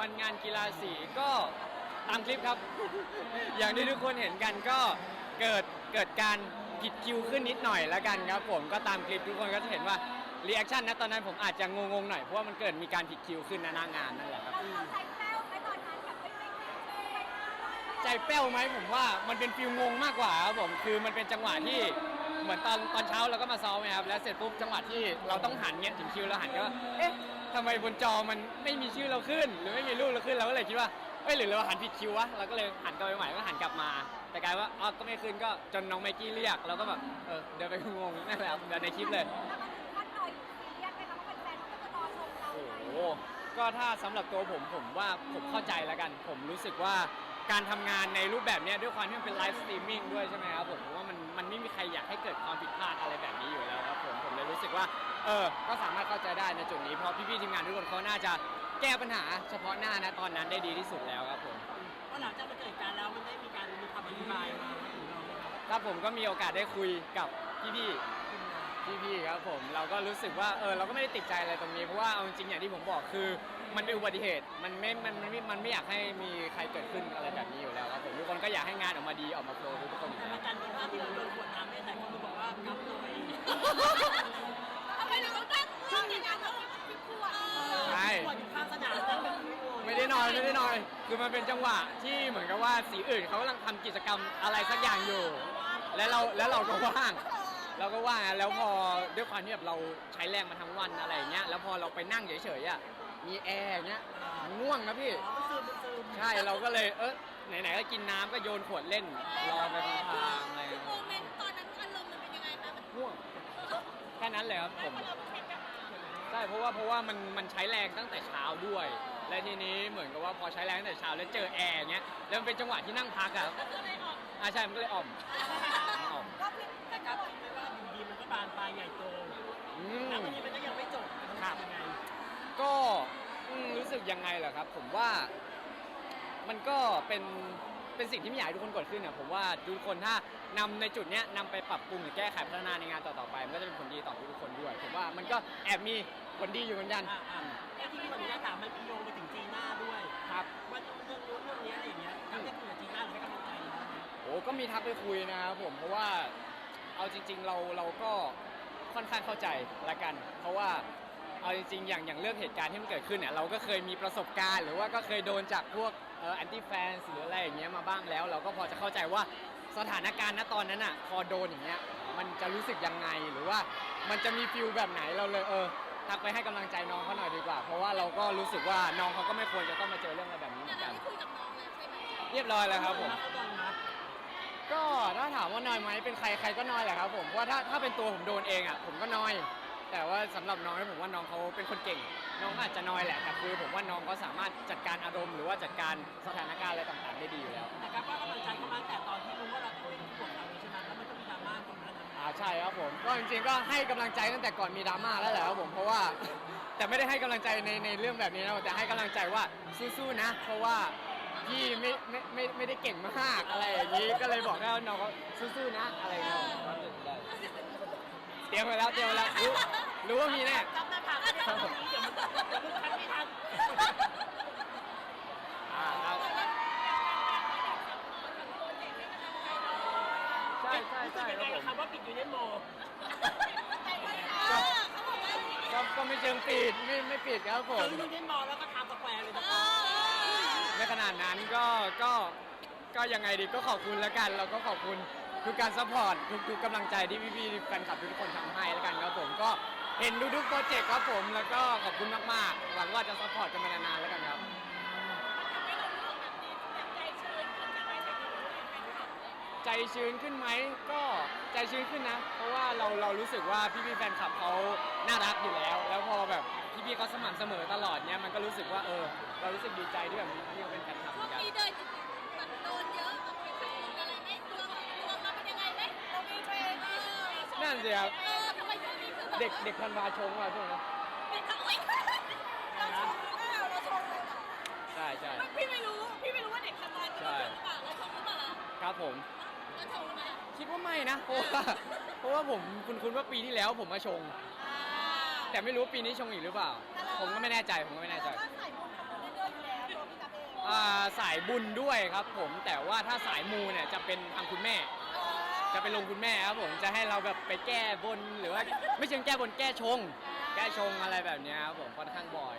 วันงานกีฬาสีก็ตามคลิปครับ อย่างที่ทุกคนเห็นกันก็เกิดเกิดการผิดคิวขึ้นนิดหน่อยแล้วกันครับผมก็ตามคลิปทุกคนก็จะเห็นว่ารีแอคชั่นนะตอนนั้นผมอาจจะงงๆหน่อยเพราะว่ามันเกิดมีการผิดคิวขึ้นนหน้างานนั่นแหละครับ เราเราใจแป้วไหมตอนนั้นแบบไม่ไม่ไม่ไม่ไม่ใจแป้วไหมผมว่ามันเป็นฟิลงงมากกว่าครับผมคือมันเป็นจังหวะที่ เหมือนตอนตอนเช้าเราก็มาซ้อมไงครับแล้วเสร็จปุ๊บจังหวะที่เราต้องหันเงี้ยถึงคิวเราหันก็ว่าเอ๊ะทำไมบนจอมันไม่มีชื่อเราขึ้น หรือไม่มีรูปเราขึ้นเราก็เลยคิดว่าเอ้ยหรือเราหันผิดคิววะเราก็เลยหันกลับไปใหม่ก็หันกลับมา แต่กลายว่าอ๋อก็ไม่ขึ้นก็จนน้องไมกี้เรียกเราก็แบบเออเดินไปงงๆนั่นแหละครับเดินในคลิปเลยแล้วมันถึงขั้นหน่อยซีเรียสไหมคะเพราะแฟนๆเขาก็จะรอชมเราโอ้ไงโหก็ถ้าสำหรับตัวผมผมว่าผมเข้าใจแล้วกัน ผมรู้สึกว่า การทำงานในรูปแบบเนี้ยด้วยความที่มันเป็นไลฟ์สตรีมมิ่งด้วยใช่ไหมครับผมผมว่ามันมันไม่มีใครอยากให้เกิดความผิดพลาดอะไรแบบนี้อยู่แล้วครับผมผมเลยรู้สึกว่า เออ ก็สามารถเข้าใจได้ในจุดนี้เพราะพี่ๆทีมงานทุกคนเขาน่าจะแก้ปัญหาเฉพาะหน้านะตอนนั้นได้ดีที่สุดแล้วครับผมก็หลังจากมันเกิดการแล้วมันได้มีการมีคำอธิบายมาถึงเราไหมครับครับผมก็มีโอกาสได้คุยกับพี่ๆ พี่ๆครับผมเราก็รู้สึกว่าเออเราก็ไม่ได้ติดใจอะไรตรงนี้เพราะว่าเอาจริงๆอย่างที่ผมบอกคือ มันเป็นอุบัติเหตุมันไม่มันมันไม่มันไม่อยากให้มีใครเกิดขึ้นอะไรแบบนี้อยู่แล้วครับผมทุกคนก็อยากให้งานออกมาดีออกมาโฟล์ทุกคนอยู่แต่แล้วมาการที่ภาพที่เราโดนขวดน้ำเนี่ยหลายคนก็บอกว่ากั๊บหน่อยทำไมเราต้องตั้งเรื่องอย่างนั้นเราคิดขวดใช่ ขวดอยู่ข้างสนามนั่นเป็นไม่ได้นอนไม่ได้นอนคือมันเป็นจังหวะที่เหมือนกับว่าสีอื่นเขากำลังทำกิจกรรมอะไรสักอย่างอยู่ แล้วเราแล้วเราก็ว่าง เราก็ว่างอะแล้วพอด้วยความที่แบบเราใช้แรงมาทั้งวันอะไรอย่างเงี้ยแล้วพอเราไปนั่งเฉยๆอะมีแอร์อย่างเงี้ยมันง่วงนะพี่อ๋อมันซึมมันซึมใช่เราก็เลยเออไหนๆก็กินน้ำก็โยนขวดเล่นรอไปทางๆอะไรคือโมเมนต์ตอนนั้นอารมณ์มันเป็นยังไงคะมันง่วงแค่นั้นเลยครับผม เราเช็คกันมาใช่เพราะว่าเพราะว่ามันมันใช้แรงตั้งแต่เช้าด้วย และทีนี้เหมือนกับว่าพอใช้แรงตั้งแต่เช้าแล้วเจอแอร์อย่างเงี้ยแล้วมันเป็นจังหวะที่นั่งพักอะครับก็เลยออกอ่าใช่มันก็เลยอ่อมอ่อมก็เพียงแต่กั๊ ยังไงเหรอครับ ผมว่ามันก็เป็นเป็นสิ่งที่ไม่อยากให้ทุกคนเกิดขึ้นเนี่ยผมว่าทุกคนถ้านำในจุดเนี้ยนำไปปรับปรุงหรือแก้ไขพัฒนาในงานต่อๆไป มันก็จะเป็นผลดีต่อทุกๆคนด้วย ผมว่ามันก็แอบมีผลดีอยู่เหมือนกันอ่าอ่าแค่ที่พี่ขออนุญาตถามมันโยงไปถึงจีน่าด้วยครับ ว่าเรื่องนู้นเรื่องนี้อะไรอย่างเงี้ยกั๊บได้คุยกับจีน่าหรือให้กำลังใจน้องไหมโอ้ก็มีทักไปคุยนะครับผมเพราะว่าเอาจริง ๆ เราเราก็ค่อนข้างเข้าใจละกัน เพราะว่า เอาจริงๆอย่างอย่างเรื่องเหตุการณ์ที่มันเกิดขึ้นเนี่ยเราก็เคยมีประสบการณ์ หรือว่าก็เคยโดนจากพวกเอ่อแอนตี้แฟนหรืออะไรอย่างเงี้ยมาบ้างแล้ว เราก็พอจะเข้าใจว่าสถานการณ์ณตอนนั้นอะพอโดนอย่างเงี้ยมันจะรู้สึกยังไงหรือว่ามันจะมีฟิลแบบไหนเราเลยเออทักไปให้กำลังใจน้องเขาหน่อยดีกว่า เพราะว่าเราก็รู้สึกว่าน้องเขาก็ไม่ควรจะต้องมาเจอเรื่องอะไรแบบนี้เหแต่มือนเรากัน ได้คุยกับน้องแล้วใช่ไหมเรียบร้อยแล้วครับผมเขาโดนนะก็ถ้าถามว่านอยไหมเป็นใครใครก็นอยแหละครับผมเพราะว่าถ้าถ้าเป็นตัวผมโดนเองอะผมก็นอย แต่ว่าสำหรับน้องเนี่ยผมว่าน้องเขาเป็นคนเก่ง น้องก็อาจจะนอยแหละแต่คือผมว่าน้องก็สามารถจัดการอารมณ์หรือว่าจัดการสถานการณ์อะไรต่างๆได้ดีอยู่แล้วแต่กั๊บว่ากำลังใจเขามาตั้งแต่ตอนที่รู้ว่าเราต้องเล่นขวดเราใช่ไหมแล้วมันก็มีดราม่าตรงนั้นนะอ่าใช่ครับผมก็จริงๆก็ให้กำลังใจตั้งแต่ก่อนมีดราม่าแล้วแหละครับผมเพราะว่าแต่ไม่ได้ให้กำลังใจในในเรื่องแบบนี้นะแต่ให้กำลังใจว่าสู้ๆนะ เพราะว่าพี่ไม่ไม่ไม่ไม่ได้เก่งมากอะไรอย่างนี้ก็เลยบอกให้น้องเขาสู้ๆนะอะไรอย่างเงี้ย เตรียมไว้แล้วเตรียมไว้แล้วรู้รู้ว่ามีแน่ จำได้ผ่านไม่ได้ตรงนี้เดี๋ยวมันจะลุกทันไม่ทันอ่าครับใช่ใช่รู้สึใช่กยังคไงรับผมกับคำว่าปิดยูเนนโมเออเขาบอกว่าก็ก็ไม่เชิงปิดไม่ไม่ปิดครับผถึมงยูเนนโมแล้วก็ทำสแควร์เลยนะเออไม่ขนาดนั้นก็ก็ ก็ยังไงดีก็ขอบคุณแล้วกันเราก็ขอบคุณทุกการซัพพอร์ตทุกทุกกำลังใจที่พี่ๆแฟนคลับทุกคนทำให้แล้วกันครับผมก็เห็นทุกๆโปรเจกต์ครับผม แล้วก็ขอบคุณมากๆหวังว่าจะซัพพอร์ตกันมานานๆแล้วกันครับใจชื้นขึ้นไหมก็ใจชื้นขึ้นนะ เพราะว่าเราเรารู้สึกว่าพี่ๆแฟนคลับเขาน่ารักอยู่แล้ว แล้วพอแบบพี่ๆเขาสม่ำเสมอตลอดเนี้ยมันก็รู้สึกว่าเออ เรารู้สึกดีใจที่แบบพี่เขาเป็นแฟนคลับเหมืวอนกันนี้เดินมัน สิครับ เออทำไมช่วงนี้คือแบบเด็กเด็กธันวาชงว่ะช่วงนี้เด็กทั้งอุ้ยเราชมหรือเปล่าเราชมเลยเหรอใช่ใช่พี่ไม่รู้ พี่ไม่รู้ว่าเด็กทำงานเราชมหรือเปล่าเราชมหรือเปล่าล่ะครับผม เราชมไหมคิดว่าไม่นะเพราะว่าเพราะว่าผมคุณคุณว่าปีที่แล้วผมมาชง อ่าแต่ไม่รู้ว่าปีนี้ชงอีกหรือเปล่า ผมก็ไม่แน่ใจผมก็ไม่แน่ใจเราก็ใส่บุญกับบุญเรื่อยๆอยู่แล้วสายบุญด้วยครับผมแต่ว่าถ้าสายมูเนี่ยจะเป็นทางคุณแม่ จะไปลงคุณแม่ครับผมจะให้เราแบบไปแก้บนหรือว่าไม่เชิงแก้บนแก้ชง แก้ชงอะไรแบบเนี้ยครับผมค่อนข้างบ่อย